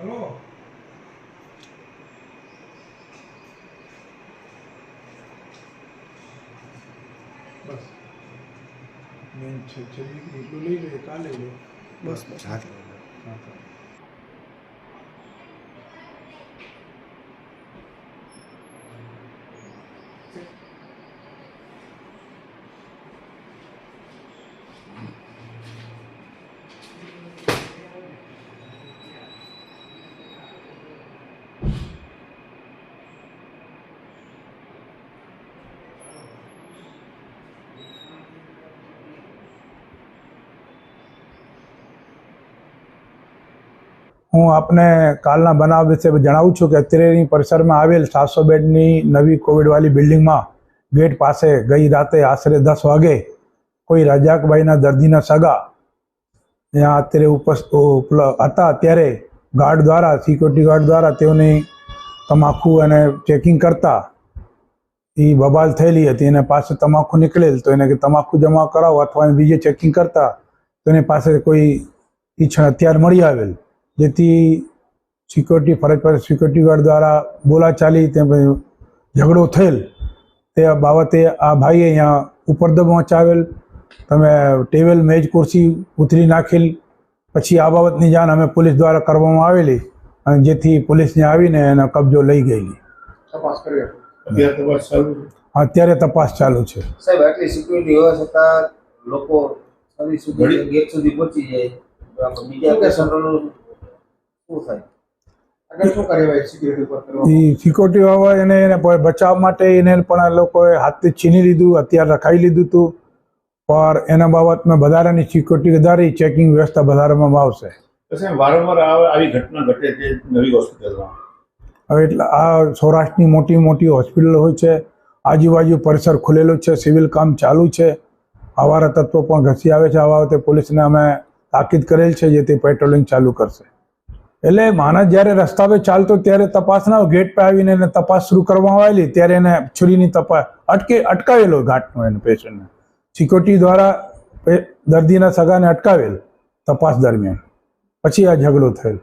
Hello. બસ. Main છે છેલ્લી લઈ લે કાલે લે બસ બસ. હા હા. હું આપને કાલના બનાવ વિશે જણાવું છું કે અત્રેની પરિસરમાં આવેલ સાતસો બેડની નવી કોવિડવાળી બિલ્ડિંગમાં ગેટ પાસે ગઈ રાતે આશરે દસ વાગે કોઈ રજાકભાઈના દર્દીના સગા ત્યાં અત્યારે ઉપસ્થ ઉપલબ્ધ હતા. ત્યારે ગાર્ડ દ્વારા, સિક્યોરિટી ગાર્ડ દ્વારા તેઓની તમાકુ અને ચેકિંગ કરતા એ બબાલ થયેલી હતી. એને પાસે તમાકુ નીકળેલ તો એને કે તમાકુ જમા કરાવો અથવા બીજે ચેકિંગ કરતા તો એની પાસે કોઈ ઈચ્છણ હથિયાર મળી આવેલ. જેથી સિક્યોરિટી ફરજ પર સિક્યોરિટી ગાર્ડ દ્વારા બોલાચાલી તેમ ઝઘડો થયેલ. તે બાબતે આ ભાઈએ અહીંયા ઉપરદબ મચાવેલ. તમે ટેબલ મેજ ખુરશી ઉથલી નાખેલ. પછી આ બાબતની જાણ અમે પોલીસ દ્વારા કરવામાં આવેલી અને જેથી પોલીસને આવીને એનો કબજો લઈ ગયેલી. અત્યારે તપાસ ચાલુ છે? અત્યારે તપાસ ચાલુ છે. સાહેબ આટલી સિક્યુરિટી હોવા છતાં લોકો સુધી સુધી પહોંચી જાય. બીજા સિક્યુરિટી વાળા એને એને બચાવ માટે એને પણ આ લોકોએ હાથથી છીની લીધું અત્યારે રખાઈ લીધું હતું પણ એના બાબતમાં વધારાની સિક્યોરિટી વધારી ચેકિંગ વ્યવસ્થા વધારવામાં આવશે. વારંવાર આવી ઘટના ઘટે છે નવી હોસ્પિટલમાં? હવે એટલે આ સૌરાષ્ટ્રની મોટી મોટી હોસ્પિટલ હોય છે આજુબાજુ પરિસર ખુલેલું છે સિવિલ કામ ચાલુ છે. આવારા તત્વો પણ ઘસી આવે છે. આવા વખતે પોલીસને અમે તાકીદ કરેલ છે જેથી પેટ્રોલિંગ ચાલુ કરશે. એટલે માણસ જ્યારે રસ્તા પર ચાલતો ત્યારે તપાસના ગેટ પર આવીને એને તપાસ શરૂ કરવામાં આવેલી, ત્યારે એને છુરીની તપાસ અટકે, અટકાવેલો ઘાટનો એને પેશન્ટને. સિક્યોરિટી દ્વારા દર્દીના સગાને અટકાવેલ તપાસ દરમિયાન. પછી આ ઝઘડો થયેલ.